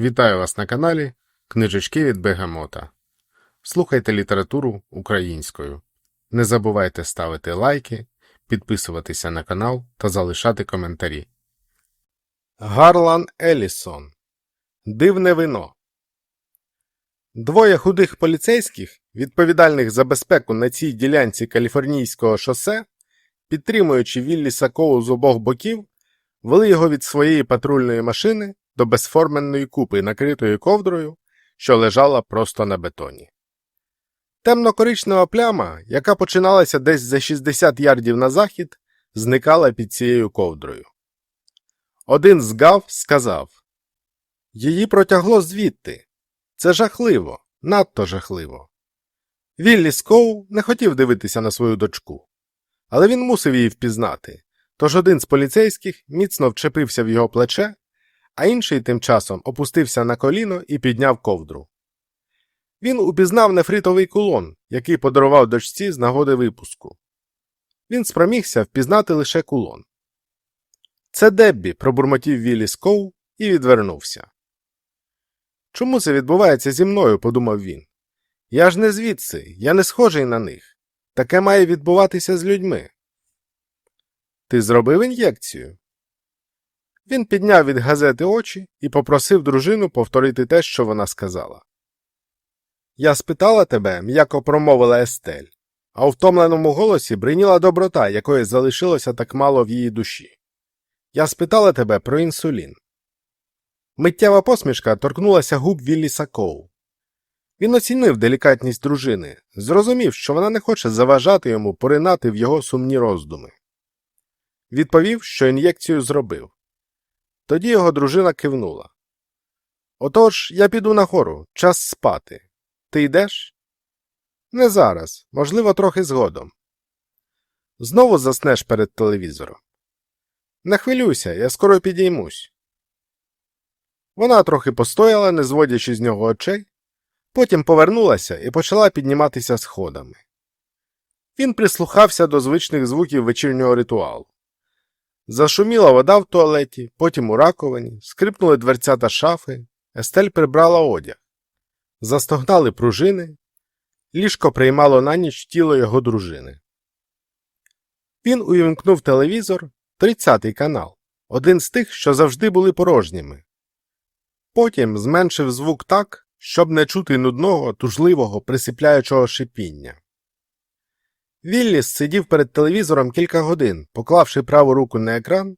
Вітаю вас на каналі Книжечки від Бегамота. Слухайте літературу українською. Не забувайте ставити лайки, підписуватися на канал та залишати коментарі. Гарлан Елісон Дивне вино. Двоє худих поліцейських, відповідальних за безпеку на цій ділянці каліфорнійського шосе, підтримуючи Віллі Сакову з обох боків, вели його від своєї патрульної машини до безформенної купи, накритої ковдрою, що лежала просто на бетоні. Темно-коричнева пляма, яка починалася десь за 60 ярдів на захід, зникала під цією ковдрою. Один з гав сказав Її протягло звідти. Це жахливо, надто жахливо. Віллі Скоу не хотів дивитися на свою дочку, але він мусив її впізнати, тож один з поліцейських міцно вчепився в його плече, а інший тим часом опустився на коліно і підняв ковдру. Він упізнав нефритовий кулон, який подарував дочці з нагоди випуску. Він спромігся впізнати лише кулон. Це Деббі, пробурмотів Віллі Скоу і відвернувся. Чому це відбувається зі мною? подумав він. Я ж не звідси, я не схожий на них. Таке має відбуватися з людьми. Ти зробив ін'єкцію? Він підняв від газети очі і попросив дружину повторити те, що вона сказала. Я спитала тебе, м'яко промовила Естель, а у втомленому голосі бриніла доброта, якої залишилося так мало в її душі. Я спитала тебе про інсулін. Миттєва посмішка торкнулася губ Віллі Сакоу. Він оцінив делікатність дружини, зрозумів, що вона не хоче заважати йому поринати в його сумні роздуми. Відповів, що ін'єкцію зробив. Тоді його дружина кивнула. Отож, я піду нагору, час спати. Ти йдеш? Не зараз, можливо, трохи згодом. Знову заснеш перед телевізором. Не хвилюйся, я скоро підіймусь. Вона трохи постояла, не зводячи з нього очей, потім повернулася і почала підніматися сходами. Він прислухався до звичних звуків вечірнього ритуалу. Зашуміла вода в туалеті, потім у раковині, скрипнули дверцята шафи, Естель прибрала одяг. Застогнали пружини, ліжко приймало на ніч тіло його дружини. Він увімкнув телевізор, 30-й канал, один з тих, що завжди були порожніми. Потім зменшив звук так, щоб не чути нудного, тужливого, присипляючого шипіння. Вілліс сидів перед телевізором кілька годин, поклавши праву руку на екран,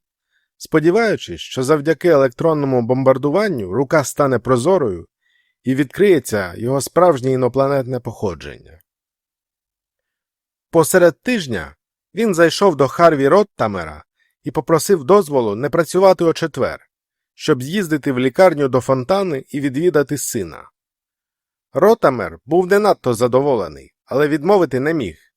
сподіваючись, що завдяки електронному бомбардуванню рука стане прозорою і відкриється його справжнє інопланетне походження. Посеред тижня він зайшов до Харві Роттамера і попросив дозволу не працювати о четвер, щоб з'їздити в лікарню до фонтани і відвідати сина. Ротамер був не надто задоволений, але відмовити не міг.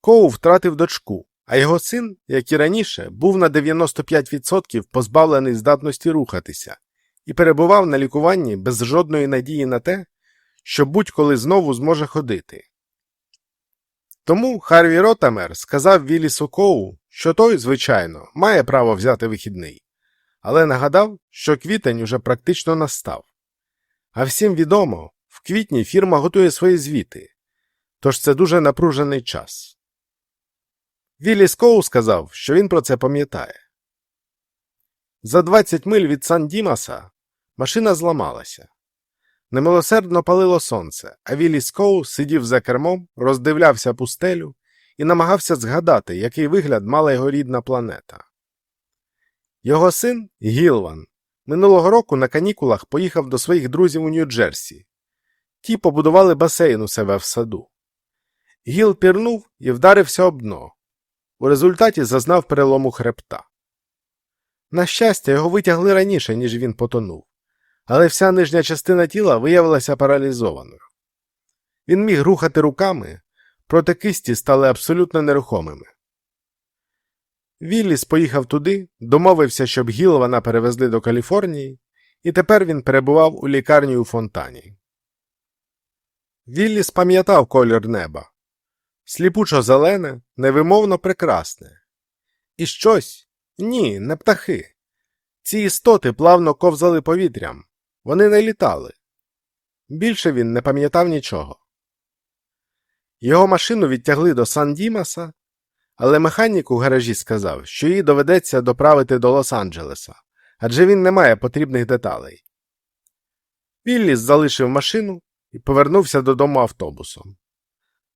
Коу втратив дочку, а його син, як і раніше, був на 95% позбавлений здатності рухатися і перебував на лікуванні без жодної надії на те, що будь-коли знову зможе ходити. Тому Харві Ротамер сказав Вілісу Коу, що той, звичайно, має право взяти вихідний, але нагадав, що квітень уже практично настав. А всім відомо, в квітні фірма готує свої звіти, тож це дуже напружений час. Віллі Скоу сказав, що він про це пам'ятає. За 20 миль від Сан Дімаса машина зламалася. Немилосердно палило сонце, а Віллі Скоу сидів за кермом, роздивлявся пустелю і намагався згадати, який вигляд мала його рідна планета. Його син Гілван минулого року на канікулах поїхав до своїх друзів у Нью-Джерсі. Ті побудували басейн у себе в саду. Гіл пірнув і вдарився об дно. У результаті зазнав перелому хребта. На щастя, його витягли раніше, ніж він потонув, але вся нижня частина тіла виявилася паралізованою. Він міг рухати руками, проте кисті стали абсолютно нерухомими. Вілліс поїхав туди, домовився, щоб Гілвана перевезли до Каліфорнії, і тепер він перебував у лікарні у фонтані. Вілліс пам'ятав колір неба сліпучо зелене, невимовно прекрасне. І щось ні, не птахи. Ці істоти плавно ковзали повітрям, Вони не літали. Більше він не пам'ятав нічого. Його машину відтягли до Сан Дімаса, але механік у гаражі сказав, що їй доведеться доправити до Лос-Анджелеса, адже він не має потрібних деталей. Вілліс залишив машину і повернувся додому автобусом.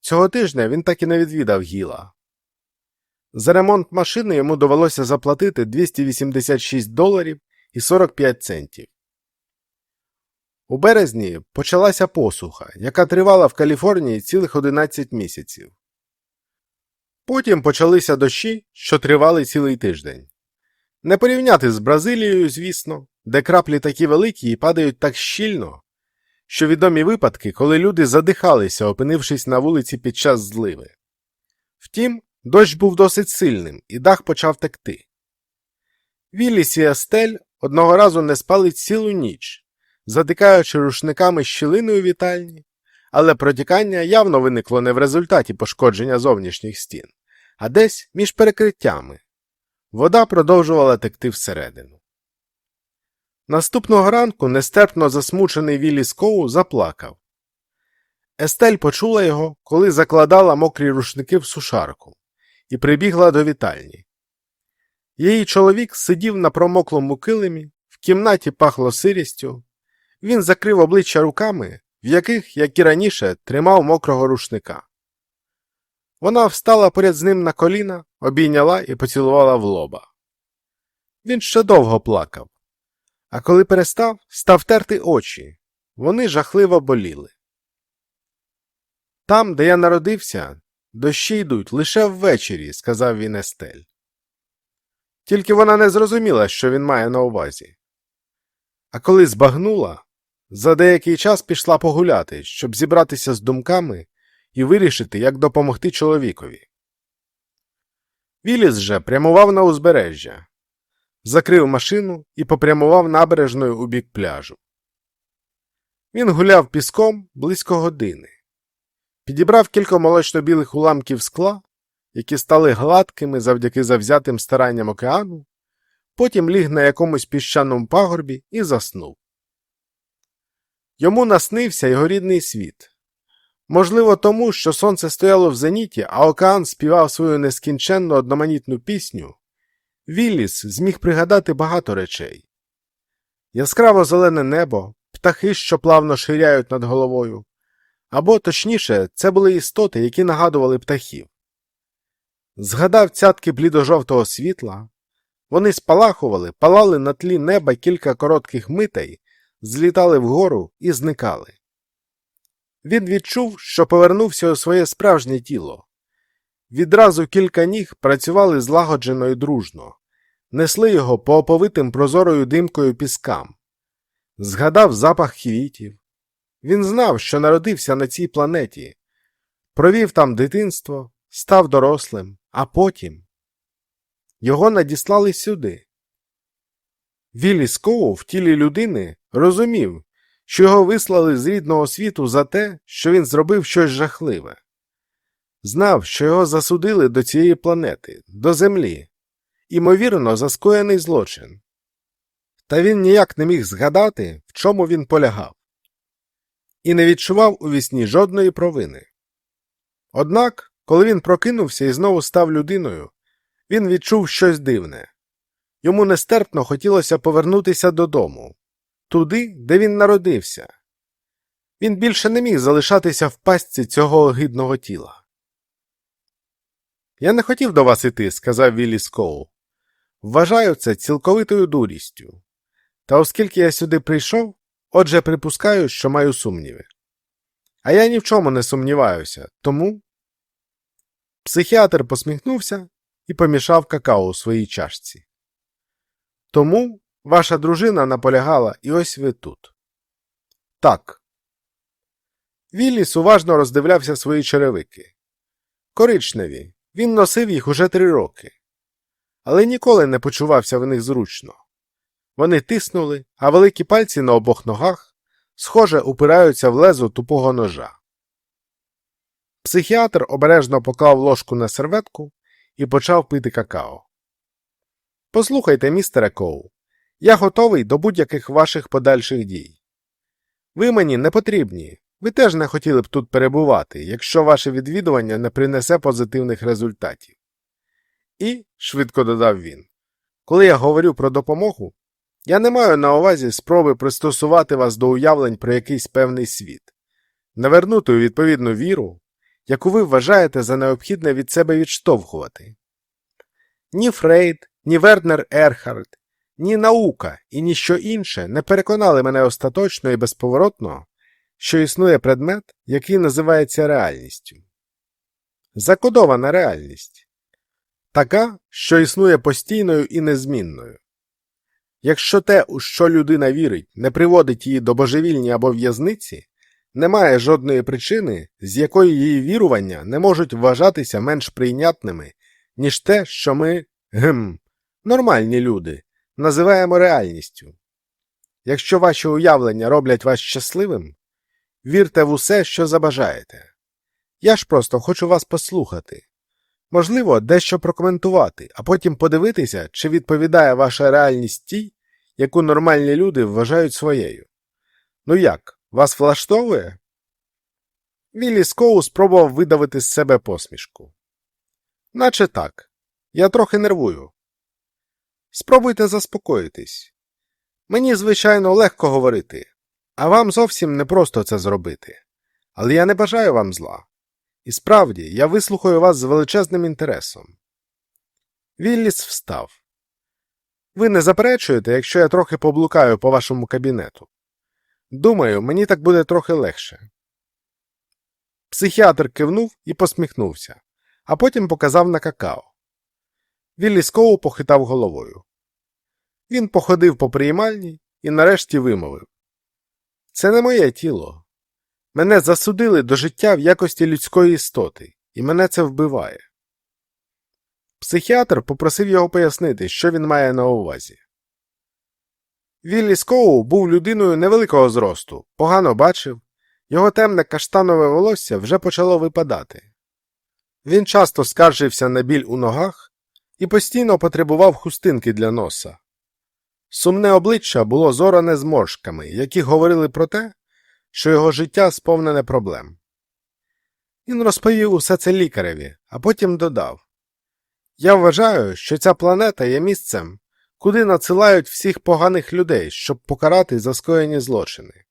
Цього тижня він так і не відвідав Гіла. За ремонт машини йому довелося заплатити 286 доларів і 45 центів. У березні почалася посуха, яка тривала в Каліфорнії цілих 11 місяців. Потім почалися дощі, що тривали цілий тиждень. Не порівняти з Бразилією, звісно, де краплі такі великі і падають так щільно, що відомі випадки, коли люди задихалися, опинившись на вулиці під час зливи. Втім, дощ був досить сильним, і дах почав текти. Вілліс і Естель одного разу не спали цілу ніч, затикаючи рушниками щілини у вітальні, але протікання явно виникло не в результаті пошкодження зовнішніх стін, а десь між перекриттями. Вода продовжувала текти всередину. Наступного ранку нестерпно засмучений Віллі Скоу заплакав. Естель почула його, коли закладала мокрі рушники в сушарку, і прибігла до вітальні. Її чоловік сидів на промоклому килимі, в кімнаті пахло сирістю. Він закрив обличчя руками, в яких, як і раніше, тримав мокрого рушника. Вона встала поряд з ним на коліна, обійняла і поцілувала в лоба. Він ще довго плакав, а коли перестав, став терти очі. Вони жахливо боліли. Там, де я народився, дощі йдуть лише ввечері, сказав він Естель. Тільки вона не зрозуміла, що він має на увазі. А коли збагнула, за деякий час пішла погуляти, щоб зібратися з думками і вирішити, як допомогти чоловікові. Віліс же прямував на узбережжя, закрив машину і попрямував набережною у бік пляжу. Він гуляв піском близько години, підібрав кілька молочно-білих уламків скла, які стали гладкими завдяки завзятим старанням океану, потім ліг на якомусь піщаному пагорбі і заснув. Йому наснився його рідний світ. Можливо, тому, що сонце стояло в зеніті, а океан співав свою нескінченну одноманітну пісню, Вілліс зміг пригадати багато речей яскраво зелене небо, птахи, що плавно ширяють над головою, або, точніше, це були істоти, які нагадували птахів. Згадав цятки блідо-жовтого світла, вони спалахували, палали на тлі неба кілька коротких митей, злітали вгору і зникали. Він відчув, що повернувся у своє справжнє тіло. Відразу кілька ніг працювали злагоджено і дружно, несли його по оповитим прозорою димкою піскам. Згадав запах квітів. Він знав, що народився на цій планеті, провів там дитинство, став дорослим, а потім його надіслали сюди. Віллі Скоу в тілі людини розумів, що його вислали з рідного світу за те, що він зробив щось жахливе. Знав, що його засудили до цієї планети, до землі, імовірно, за скоєний злочин. Та він ніяк не міг згадати, в чому він полягав, і не відчував у вісні жодної провини. Однак, коли він прокинувся і знову став людиною, він відчув щось дивне. Йому нестерпно хотілося повернутися додому, туди, де він народився. Він більше не міг залишатися в пастці цього огидного тіла. Я не хотів до вас іти, сказав Віллі Скоу. Вважаю це цілковитою дурістю. Та оскільки я сюди прийшов, отже припускаю, що маю сумніви. А я ні в чому не сумніваюся, тому. Психіатр посміхнувся і помішав какао у своїй чашці. Тому ваша дружина наполягала, і ось ви тут. Так. Вілліс уважно роздивлявся свої черевики. Коричневі, він носив їх уже три роки, але ніколи не почувався в них зручно. Вони тиснули, а великі пальці на обох ногах, схоже, упираються в лезо тупого ножа. Психіатр обережно поклав ложку на серветку і почав пити какао. Послухайте, містере Коу, я готовий до будь-яких ваших подальших дій. Ви мені не потрібні. Ви теж не хотіли б тут перебувати, якщо ваше відвідування не принесе позитивних результатів. І, швидко додав він, коли я говорю про допомогу, я не маю на увазі спроби пристосувати вас до уявлень про якийсь певний світ, навернути у відповідну віру, яку ви вважаєте за необхідне від себе відштовхувати. Ні Фрейд, ні Вернер Ерхард, ні наука і ніщо інше не переконали мене остаточно і безповоротно, що існує предмет, який називається реальністю. Закодована реальність така, що існує постійною і незмінною. Якщо те, у що людина вірить, не приводить її до божевільні або в'язниці, немає жодної причини, з якої її вірування не можуть вважатися менш прийнятними, ніж те, що ми, гм, нормальні люди, називаємо реальністю. Якщо ваші уявлення роблять вас щасливим, вірте в усе, що забажаєте. Я ж просто хочу вас послухати. Можливо, дещо прокоментувати, а потім подивитися, чи відповідає ваша реальність тій, яку нормальні люди вважають своєю. Ну як, вас влаштовує? Віллі Скоу спробував видавити з себе посмішку. Наче так. Я трохи нервую. Спробуйте заспокоїтись. Мені, звичайно, легко говорити, а вам зовсім не просто це зробити. Але я не бажаю вам зла. І справді, я вислухаю вас з величезним інтересом. Вілліс встав. Ви не заперечуєте, якщо я трохи поблукаю по вашому кабінету. Думаю, мені так буде трохи легше. Психіатр кивнув і посміхнувся, а потім показав на какао. Віллі Скоу похитав головою. Він походив по приймальні і нарешті вимовив Це не моє тіло. Мене засудили до життя в якості людської істоти, і мене це вбиває. Психіатр попросив його пояснити, що він має на увазі. Віллі Скоу був людиною невеликого зросту, погано бачив, його темне каштанове волосся вже почало випадати. Він часто скаржився на біль у ногах і постійно потребував хустинки для носа. Сумне обличчя було зоране зморшками, які говорили про те, що його життя сповнене проблем. Він розповів усе це лікареві, а потім додав Я вважаю, що ця планета є місцем, куди надсилають всіх поганих людей, щоб покарати за скоєні злочини.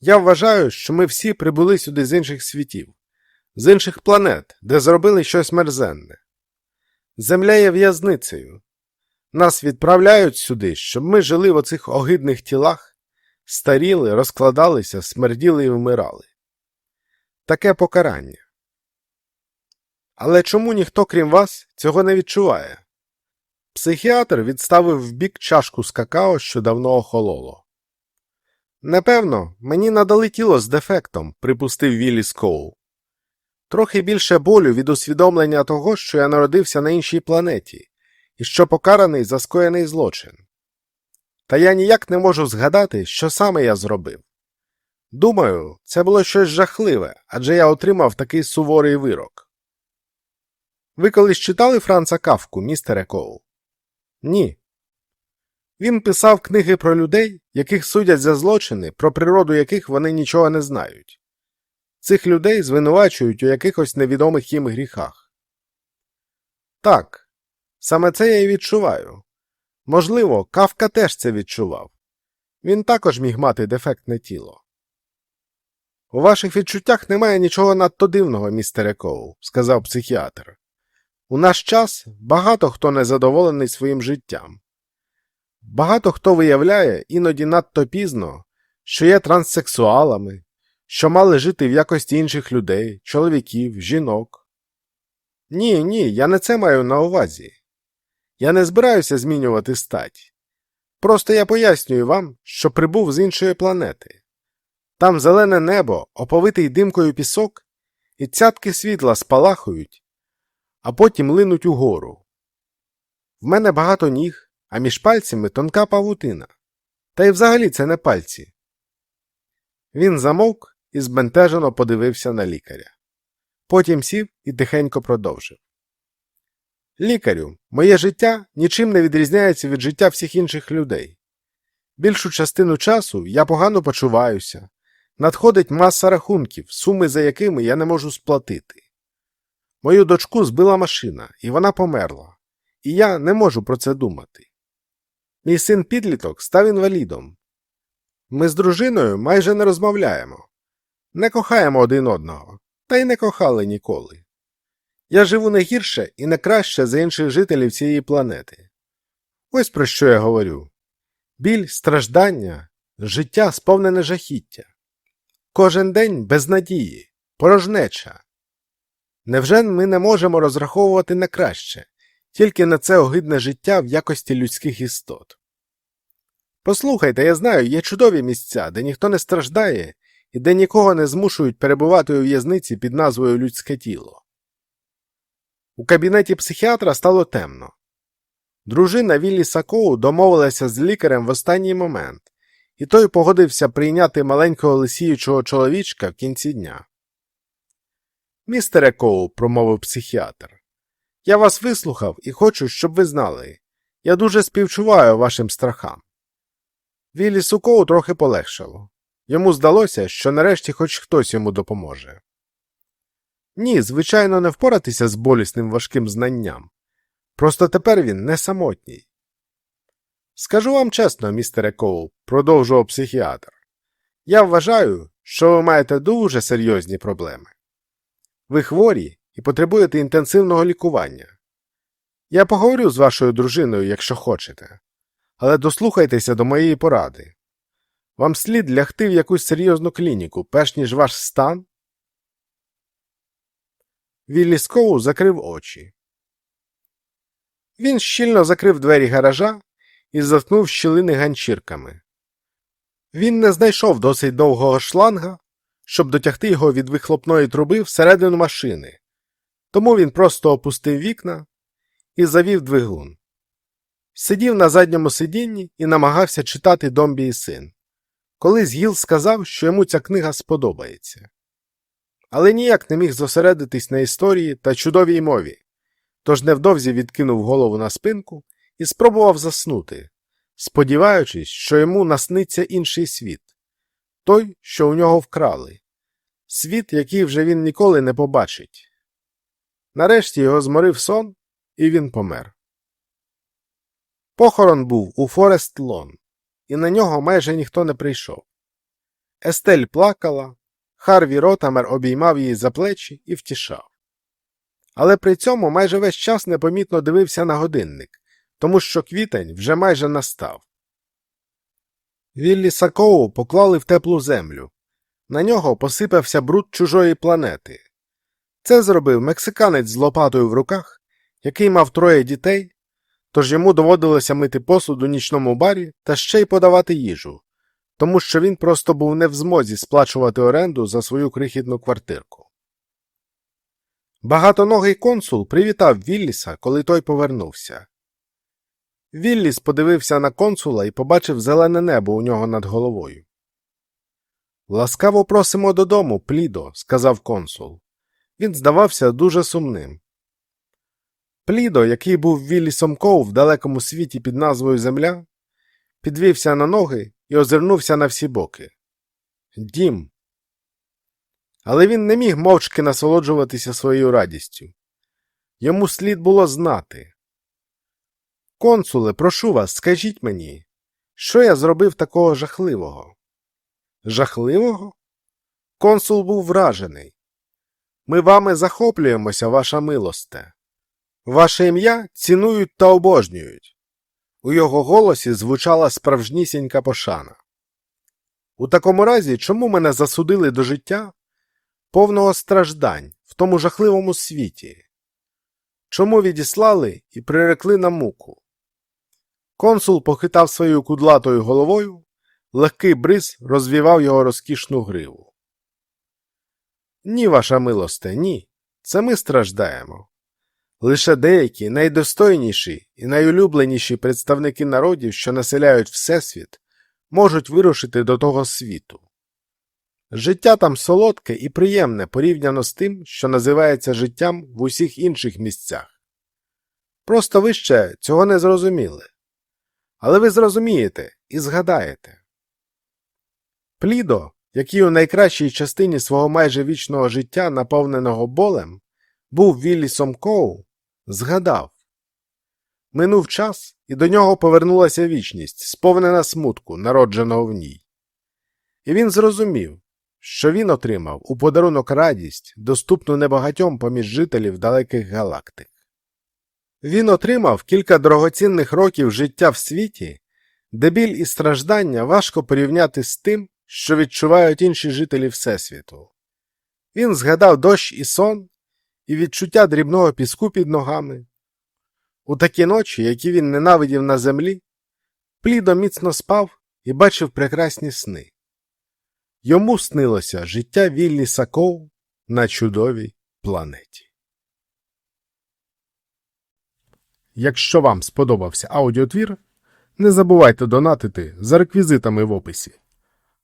Я вважаю, що ми всі прибули сюди з інших світів, з інших планет, де зробили щось мерзенне. Земля є в'язницею. Нас відправляють сюди, щоб ми жили в оцих огидних тілах, старіли, розкладалися, смерділи і вмирали. Таке покарання. Але чому ніхто, крім вас, цього не відчуває? Психіатр відставив вбік чашку з какао, що давно охололо. Непевно, мені надали тіло з дефектом, припустив Віллі Скоу. Трохи більше болю від усвідомлення того, що я народився на іншій планеті, і що покараний за скоєний злочин. Та я ніяк не можу згадати, що саме я зробив. Думаю, це було щось жахливе, адже я отримав такий суворий вирок. Ви колись читали Франца Кавку, містере Коул? Ні. Він писав книги про людей, яких судять за злочини, про природу яких вони нічого не знають. Цих людей звинувачують у якихось невідомих їм гріхах. Так, саме це я і відчуваю. Можливо, Кавка теж це відчував. Він також міг мати дефектне тіло. У ваших відчуттях немає нічого надто дивного, містере Коул, сказав психіатр. У наш час багато хто незадоволений своїм життям. Багато хто виявляє іноді надто пізно, що є транссексуалами, що мали жити в якості інших людей, чоловіків, жінок. Ні, ні, я не це маю на увазі. Я не збираюся змінювати стать. Просто я пояснюю вам, що прибув з іншої планети. Там зелене небо, оповитий димкою пісок, і цятки світла спалахують, а потім линуть угору. В мене багато ніг, а між пальцями тонка павутина. Та й взагалі це не пальці. Він замовк і збентежено подивився на лікаря. Потім сів і тихенько продовжив. Лікарю, моє життя нічим не відрізняється від життя всіх інших людей. Більшу частину часу я погано почуваюся. Надходить маса рахунків, суми за якими я не можу сплатити. Мою дочку збила машина, і вона померла. І я не можу про це думати. Мій син підліток став інвалідом. Ми з дружиною майже не розмовляємо, не кохаємо один одного, та й не кохали ніколи. Я живу не гірше і не краще за інших жителів цієї планети. Ось про що я говорю біль, страждання, життя сповнене жахіття. Кожен день без надії, порожнеча. Невже ми не можемо розраховувати на краще, тільки на це огидне життя в якості людських істот? Послухайте, я знаю, є чудові місця, де ніхто не страждає і де нікого не змушують перебувати у в'язниці під назвою людське тіло. У кабінеті психіатра стало темно. Дружина Віллі Сакоу домовилася з лікарем в останній момент, і той погодився прийняти маленького лисіючого чоловічка в кінці дня. Містере Коу, промовив психіатр, я вас вислухав і хочу, щоб ви знали. Я дуже співчуваю вашим страхам. Віллі Сукоу трохи полегшало. Йому здалося, що нарешті хоч хтось йому допоможе. Ні, звичайно, не впоратися з болісним важким знанням. Просто тепер він не самотній. Скажу вам чесно, містере Коул, продовжував психіатр. Я вважаю, що ви маєте дуже серйозні проблеми. Ви хворі і потребуєте інтенсивного лікування. Я поговорю з вашою дружиною, якщо хочете, але дослухайтеся до моєї поради. Вам слід лягти в якусь серйозну клініку, перш ніж ваш стан. Віллі закрив очі. Він щільно закрив двері гаража і заткнув щілини ганчірками. Він не знайшов досить довгого шланга, щоб дотягти його від вихлопної труби всередину машини, тому він просто опустив вікна і завів двигун. Сидів на задньому сидінні і намагався читати Домбі і син. Колись Гіл сказав, що йому ця книга сподобається. Але ніяк не міг зосередитись на історії та чудовій мові, тож невдовзі відкинув голову на спинку і спробував заснути, сподіваючись, що йому насниться інший світ той, що у нього вкрали, світ, який вже він ніколи не побачить. Нарешті його зморив сон, і він помер. Похорон був у Форест Лон, і на нього майже ніхто не прийшов. Естель плакала, Харві Ротамер обіймав її за плечі і втішав. Але при цьому майже весь час непомітно дивився на годинник, тому що квітень вже майже настав. Віллі Сакоу поклали в теплу землю. На нього посипався бруд чужої планети. Це зробив мексиканець з лопатою в руках, який мав троє дітей, тож йому доводилося мити посуд у нічному барі та ще й подавати їжу, тому що він просто був не в змозі сплачувати оренду за свою крихітну квартирку. Багатоногий консул привітав Вілліса, коли той повернувся. Вілліс подивився на консула і побачив зелене небо у нього над головою. Ласкаво просимо додому, плідо, сказав консул. Він здавався дуже сумним. Плідо, який був Віллісом Коу в далекому світі під назвою Земля, підвівся на ноги і озирнувся на всі боки. Дім. Але він не міг мовчки насолоджуватися своєю радістю. Йому слід було знати. Консуле, прошу вас, скажіть мені, що я зробив такого жахливого? Жахливого? Консул був вражений. Ми вами захоплюємося, ваша милосте. Ваше ім'я цінують та обожнюють. У його голосі звучала справжнісінька пошана. У такому разі, чому мене засудили до життя, повного страждань в тому жахливому світі? Чому відіслали і прирекли на муку? Консул похитав своєю кудлатою головою, легкий бриз розвівав його розкішну гриву. Ні, ваша милосте, ні. Це ми страждаємо. Лише деякі найдостойніші і найулюбленіші представники народів, що населяють Всесвіт, можуть вирушити до того світу. Життя там солодке і приємне порівняно з тим, що називається життям в усіх інших місцях. Просто ви ще цього не зрозуміли. Але ви зрозумієте і згадаєте. Плідо, який у найкращій частині свого майже вічного життя, наповненого болем, був Віллісом Коу, згадав. Минув час, і до нього повернулася вічність, сповнена смутку, народженого в ній. І він зрозумів, що він отримав у подарунок радість, доступну небагатьом поміж жителів далеких галактик. Він отримав кілька дорогоцінних років життя в світі, де біль і страждання важко порівняти з тим, що відчувають інші жителі Всесвіту. Він згадав дощ і сон, і відчуття дрібного піску під ногами. У такі ночі, які він ненавидів на землі, Плідо міцно спав і бачив прекрасні сни. Йому снилося життя Віллі Саков на чудовій планеті. Якщо вам сподобався аудіотвір, не забувайте донатити за реквізитами в описі,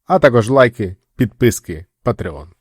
а також лайки, підписки, Patreon.